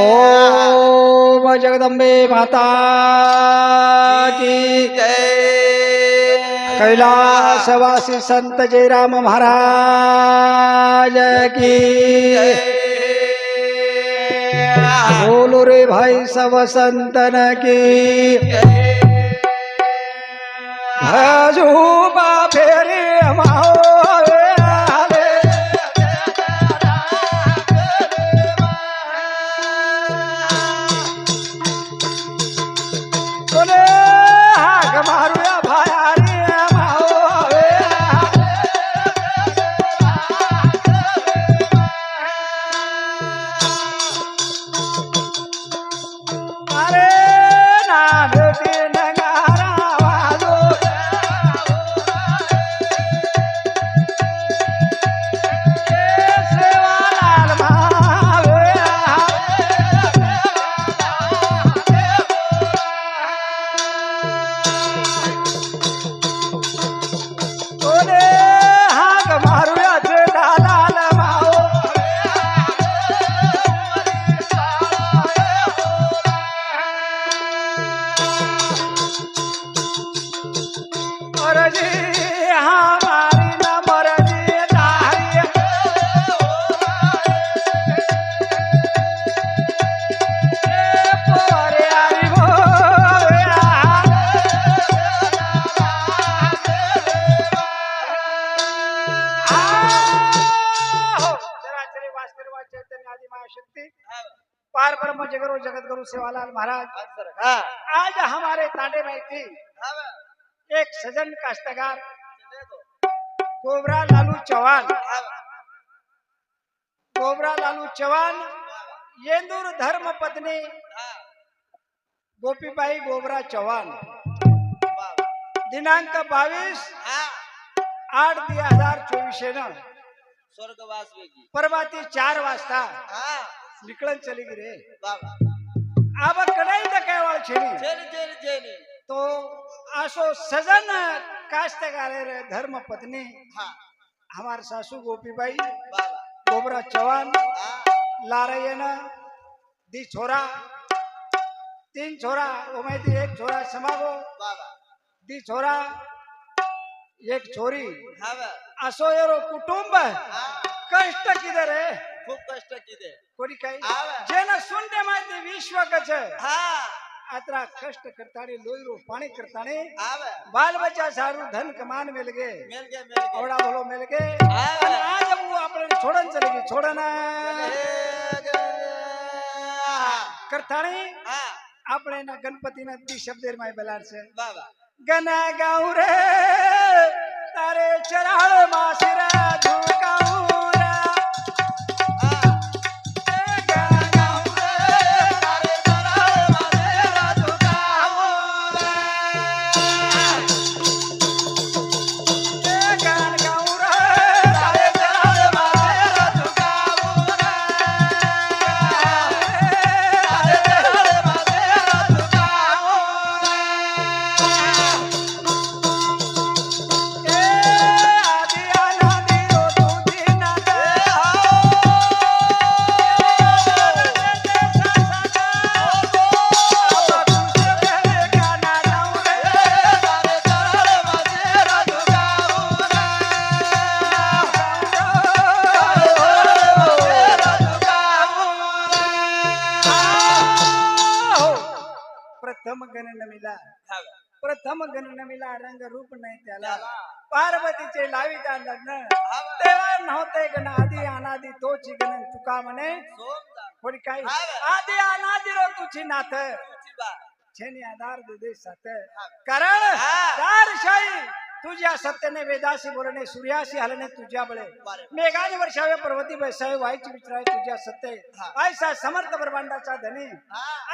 ओम जगदंबे माता की कैलाशवासी संत जयराम महाराज की बोलो रे भाई सब संतन की भजूबा फेरी माओ गुरु सेवालाल महाराज आज हमारे तांडे में थी एक सजन काश्तकार गोबरा लालू चौहान। गोबरा लालू चौहान येंदूर धर्म पत्नी गोपीबाई गोबरा चौहान। दिनांक बावीस आठ दोन हज़ार न? स्वर्गवास परवाती चार वाजता। निकलन चली गी रे। तर काय वाळ छेनी जेली जेली जेली तो आसो सजन काश्तकार रे धर्म पत्नी हा हमार सासू गोपीबाई बाबा गोबरा चौहान हा लारयन दी छोरा तीन छोरा उमेदी एक छोरा समागो बाबा दी छोरा एक छोरी हा असो कुटुंब कष्ट खूब कष्ट जेन सुंदे मे विश्व कच अत्रा कष्ट करता ने लोई रो पानी करता ने बाल बच्चा सारू धन कमान मिल गए मिल गए मिल गए थोड़ा बोलो मिल गए आज अब वो आपने छोड़न चले गए छोड़ना करता ने आपने ना गणपति ना दी शब्द देर माय बलार से गना गाऊं रे तारे चराले मासिरा धुआँ प्रथम गण नमिला रंग रूप नाही त्याला. पार्वतीचे लाविता लग्न तेव्हा नव्हते गण आधी अनादी तोची गण तुका म्हणे. सोमदार कोणी काय? हा. आधी अनादी रो तुझी नाथ छेनी आधार दे दे साथ हा. कारण. दारशाही तुझ्या सत्याने वेदाशी बोलणे सूर्याशी हलणे तुझ्या बळे. मेघाने वर्षावे पर्वती बैसावे वाईची विचारावे तुझ्या सत्य. ऐसा समर्थ ब्रह्मांडाचा धनी.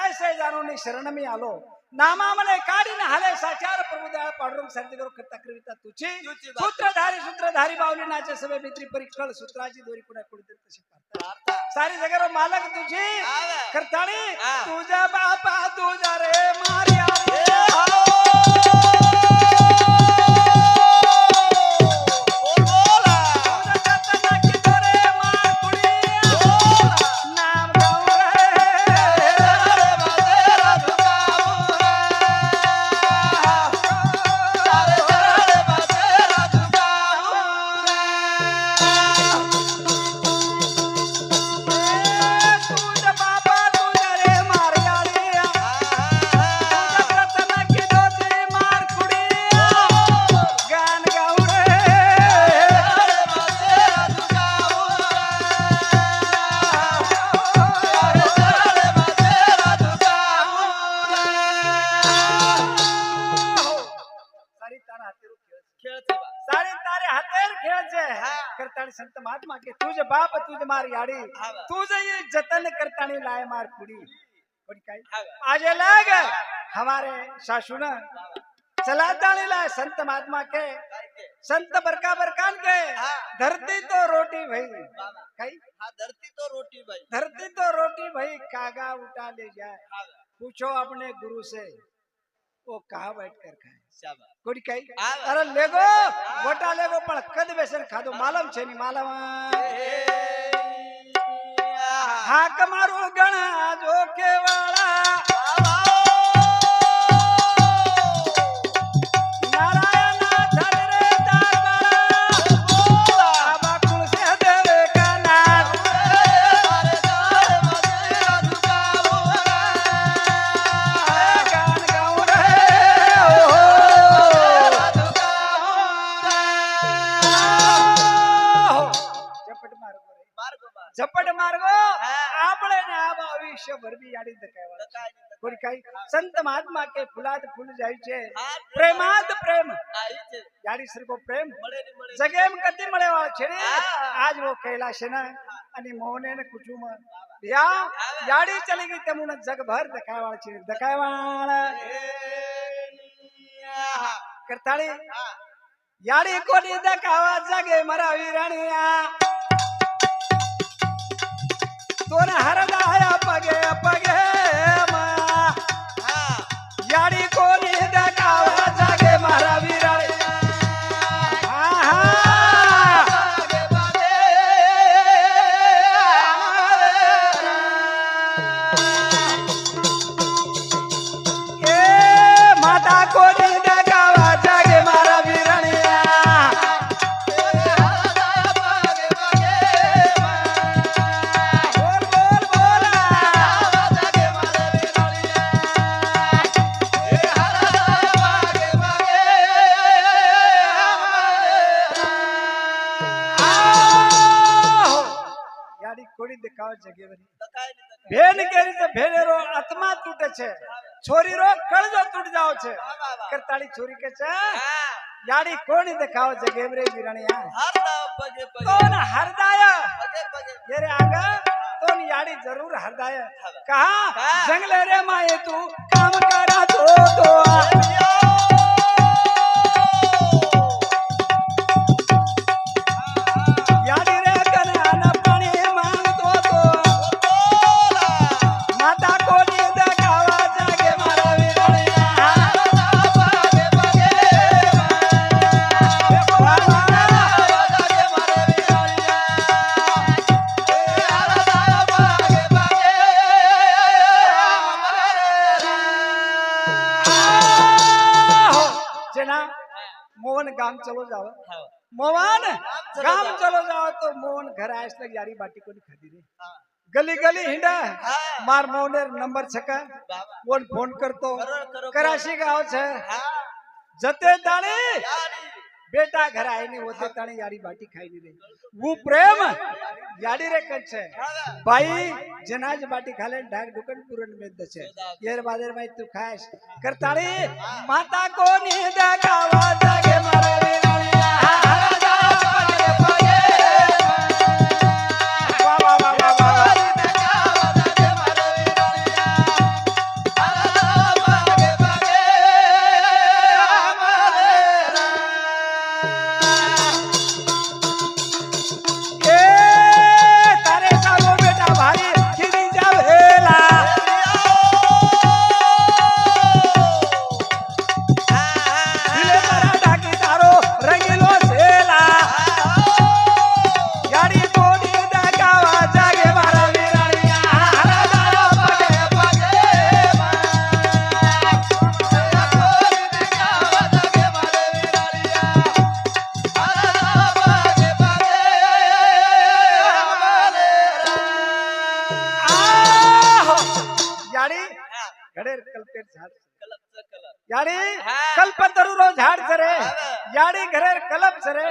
ऐसे जाणून शरण मी आलो. नामामले काढीन हाले साचार प्रभू दयाळ पांडुरंग सर्दीकर तक्रिविता तुझी सूत्रधारी सूत्रधारी बावली नाचे सभे मित्री परीक्षण सूत्राची दोरी पुढे कुठेतरी तशी सारी जगर मालक तुझी करताळी तुझा बापा तुझा रे मारिया ખેલ તારે તારે હાથેર ખેલ છે કરતાણી સંત મહાત્મા हमारे सासू ने चलाता लाए संत महात्मा के। संत बरका बरकान के। धरती तो रोटी भाई। कई धरती तो रोटी भाई। धरती तो रोटी भाई। कागा उठा ले जाए। पूछो अपने गुरु से। वो कहा बैठ कर खाए कोड़ी कही अरे लेगो गोटा लेगो पण कद बेसन खादो मालम छे नी मालम हाक मारो गणा जो केवाड़ा और काही? संत महात्मा के फुलात फुल जायचे. प्रेमात प्रेम. यारी सिर्फ प्रेम. जगेम कती मळेवाळ छे आज वो कैलाश ना आणि मोहने ने कुटुंब या याडी चली गई तमुन जगभर दकावाळ छे दकावाळ करताळी. याडी कोणी दखावा जगे मरा वीरणिया. तोन हरदा पगे पगे. બેન કે રીતે ભેળેરો આત્મા તૂટે છે? છોરી રો કળજો તૂટ જાવ છે. કરતાળી છોરી કે છે યાડી કોણી દેખાવ છે? ગેમરે બિરણિયા હરદા પગે પગે કોણ? હરદાય. પગે પગે ઘેરે આગા? તો યાડી જરૂર હરદાય. કહા જંગલે રે માં એ તું કામ કરા દો દો આ. मोहन गाम चलो जाओ मोहन गाम चलो जाओ तो मोहन घर आयस लग यारी बाटी कोणी खादी रे गली गली हिंडा मार मोहने नंबर छका कोण फोन करतो करो, करो. कराशी गाव છે જતે તાણે બેટા ઘર આવીને હોતે તાણે યારી બાટી ખાઈ રે હું પ્રેમ યાડી રે કટ છે ભાઈ જનાજ બાટી ખાલે ઢાક દુકાન પૂરન મેદ છે યેર બાદર ભાઈ તું ખાસ કરતાળી માતા કોની દગાવા જાગે तरुरो झाड़ सरे याड़ी घरे कलब सरे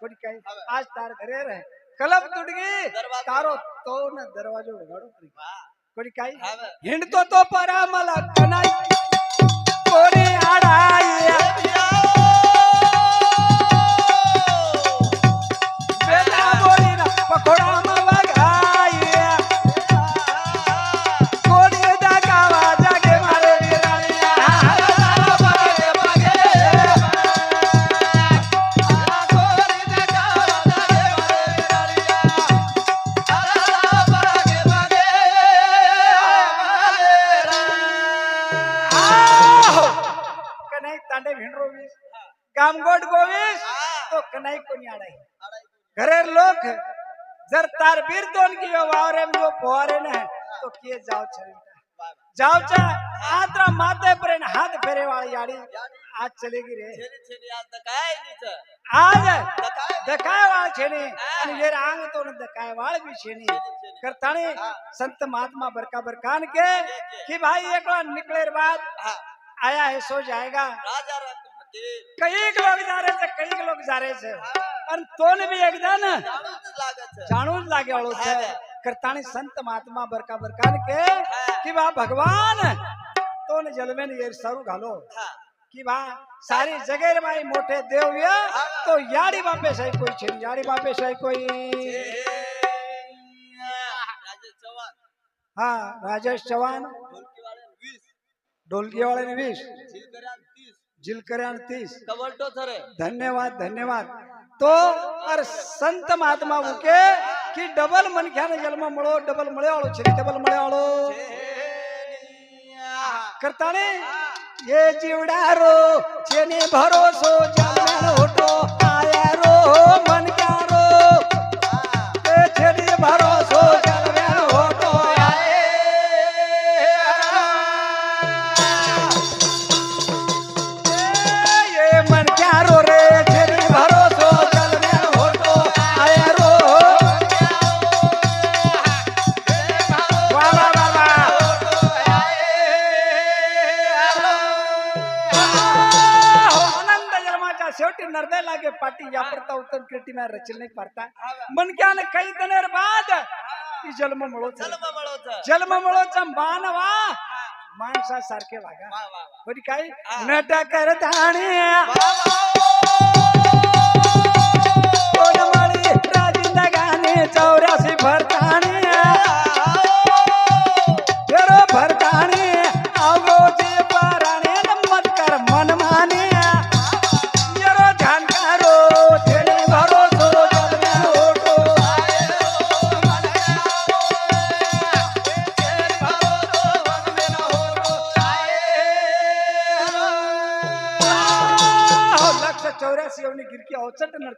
कुछ कहे आज तार घरे रहे कलब तुडगी तारो तो न दरवाजो घडो कुछ कहे? हिंड तो तो परा मला कनाई कोणी आडाई पकोड़ा लोग जर तार बीर तो दोन की वावरे में फुवारे ने तो किए जाओ चल। जाओ चल आत्रा माते पर हाथ फेरे वाली यारी आज चलेगी रे। आज दकाए वाल छेनी ये आंग तो ने दकाए वाल भी छेनी। करतानी संत महात्मा बरका बरकान के कि भाई एक बार निकले बाद आया है सो जाएगा। कई लोग जा रहे थे कई लोग जा रहे थे। तो संत महात्मा बरका बरका के कि वाह भगवान तो ने जलवे ने सरु घालो। कि वाह सारी जगेर माई मोटे देवी तो यारी बापे सही कोई छिन यारी बापे सही कोई। हाँ राजेश चौहान। ढोलकी वाले ने बीस। जिल करे तीस। धन्यवाद धन्यवाद। તો અર સંત મહાત્મા મૂકે કે ડબલ મનખ્યાને જલમાં મળો, ડબલ મળ્યાળો છે ડબલ મળ્યાળો. કરતાને એ જીવડારો, જેને ભરોસો જામ્યા હોટો આયા રો મન ક્યારો એ છેડી ભરોસો पाटी या प्रता उत्तम कृति में रचल नहीं पड़ता मन क्या कई दिन बाद जन्म मिलो जन्म मिलो मानवा. बान सारखे वागा. बरी काय? नटा करत आणि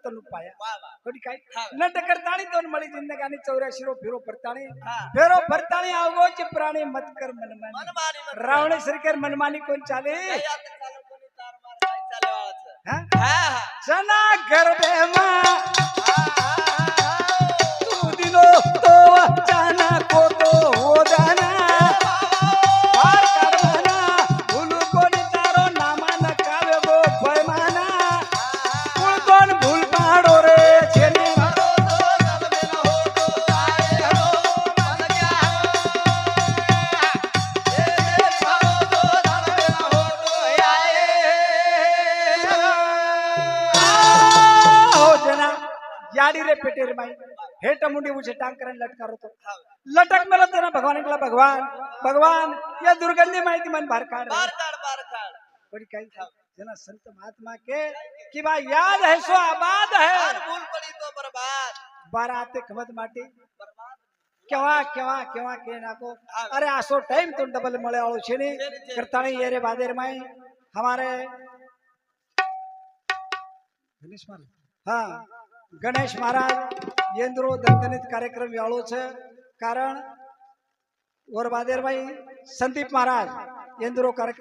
पाया। थोडी काय? नट करताणी दोन मळी जिंदगानी चौऱ्याशी रो फिरो परताणी। फेरो परताणी अवगोचे प्राणी मत कर मनमानी रावण श्रीकर मनमानी कोण चाले? सना गर्भे मा। तू तो को तो मुझे टांग करेन लटकार होतो लटक में मला ना भगवान ऐकला भगवान भगवान या दुर्गंधी माई की मन भर कर बार काढ बार जना संत महात्मा के कि भाई याद है सो आबाद है। भूल पड़ी तो बर्बाद। बाराते खमत माटी। केव्हा केव्हा केव्हा के ना को? हाँ। अरे आसो टाइम तो डबल मळे आळो छेनी। करताने ये रे बादेर माई। हमारे गणेश महाराज। हाँ गणेश महाराज। યેન્દ્રો દંતનિત કાર્યક્રમ વાળો છે. કારણ ઓર બાદેરભાઈ સંદીપ મહારાજ યેન્દ્રો કાર્યક્રમ